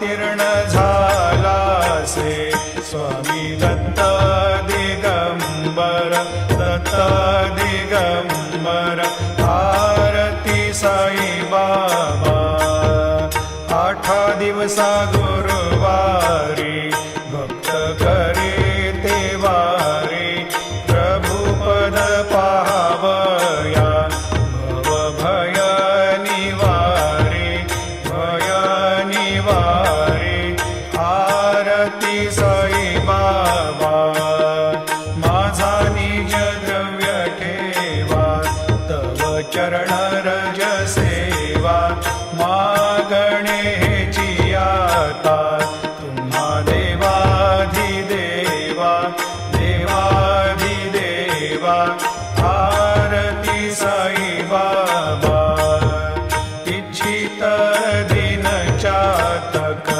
तीर्ण झालासे. स्वामी दत्त दिगंबर दत्त दिगंबर आरती साई बाबा. आठा दिवसा गुरुवारी चरण रज सेवा.